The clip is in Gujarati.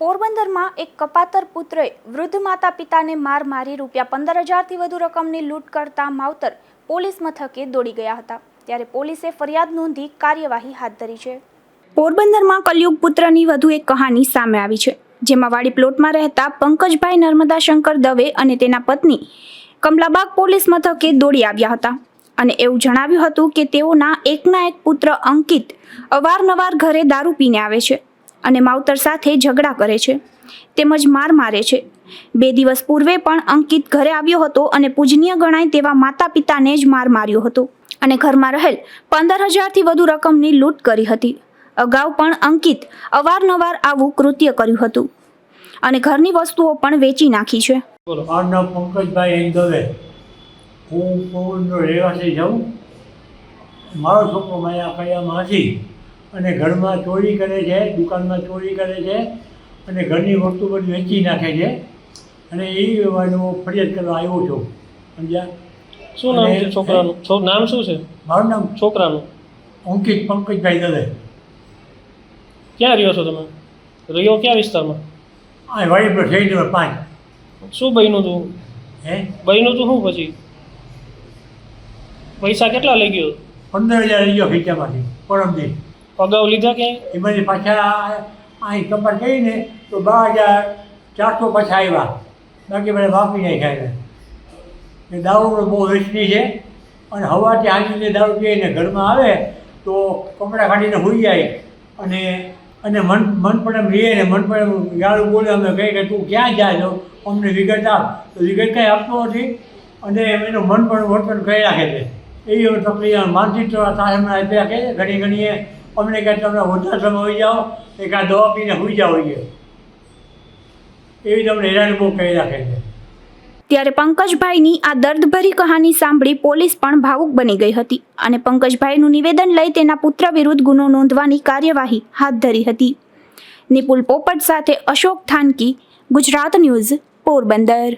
પોરબંદરમાં એક કપાતર પુત્રએ વૃદ્ધ માતા પિતાને માર મારી રૂપિયા પંદર હજારથી વધુ રકમની લૂંટ કરતા માવતર પોલીસ મથકે દોડી ગયા હતા. ત્યારે પોલીસે ફરિયાદ નોંધી કાર્યવાહી હાથ ધરી છે. પોરબંદરમાં કલયુગ પુત્રની વધુ એક કહાની સામે આવી છે, જેમાં વાડી પ્લોટમાં રહેતા પંકજભાઈ નર્મદા શંકર દવે અને તેના પત્ની કમલાબાગ પોલીસ મથકે દોડી આવ્યા હતા. અને એવું જણાવ્યું હતું કે તેઓના એકના એક પુત્ર અંકિત અવારનવાર ઘરે દારૂ પીને આવે છે. અને માવતર સાથે ઝઘડા કરે છે. તેમજ માર મારે છે. બે દિવસ પૂર્વે પણ અંકિત ઘરે આવ્યો હતો અને પૂજનીય ગણાય તેવા માતા પિતાને જ માર માર્યો હતો અને ઘરમાં રહેલ પંદર હજારથી વધુ રકમની લૂંટ કરી હતી. અગાઉ પણ અંકિત અવારનવાર આવું કૃત્ય કર્યું હતું અને ઘરની વસ્તુઓ પણ વેચી નાખી છે. મારો છોકરો માયા કયામાં હતી અને ઘરમાં ચોરી કરે છે દુકાનમાં ચોરી કરે છે અને ઘરની વસ્તુ બધી વેચી નાખે છે. અને એ એનો ફરિયાદ કરવા આવ્યો છું. સમજ્યા? શું નામ છે છોકરાનું? નામ શું છે? મારું નામ છોકરાનું? અંકિત પંકજભાઈ દલે ક્યાં રહ્યો છો તમે? રહ્યો ક્યાં વિસ્તારમાં? આ વાડી પર થઈ નંબર પાંચ. શું બન્યું તું? હે? બન્યું તું શું પછી? પૈસા કેટલા લઈ ગયો? પંદર હજાર લઈ ગયો ખીચામાંથી પરમદી અગાઉ લીધા કે? એમાંથી પાછા અહીં કપાટ કહીને તો બાર હજાર ચારસો પાછા આવ્યા બાકી બધા વાપી નાખ્યા એ દારૂ બહુ વેચતી છે. અને હવાથી હાંજીને દારૂ પીને ઘરમાં આવે તો કપડાં કાઢીને હોઈ જાય. અને અને મન મન પણ એમ રહીએ ને મન પણ એમ ગાળું બોલે અમે કહીએ કે તું ક્યાં જાય છો? અમને વિગત આપ. તો વિગત કંઈ આપતો નથી. અને એનું મન પણ વર્તન કરી રાખે છે એવી તકલીફ માનસિક હમણાં આપ્યા કે ઘણી ઘણીએ અમને કહે તમે સમય હોઈ જાઓ, એક આ દવા પીને હોઈ જાઓ એવી તમને હેરાન બહુ કહી રાખે છે ત્યારે પંકજભાઈની આ દર્દભરી કહાની સાંભળી પોલીસ પણ ભાવુક બની ગઈ હતી અને પંકજભાઈનું નિવેદન લઈ તેના પુત્ર વિરુદ્ધ ગુનો નોંધવાની કાર્યવાહી હાથ ધરી હતી. નિપુલ પોપટ સાથે અશોક થાનકી, ગુજરાત ન્યૂઝ પોરબંદર.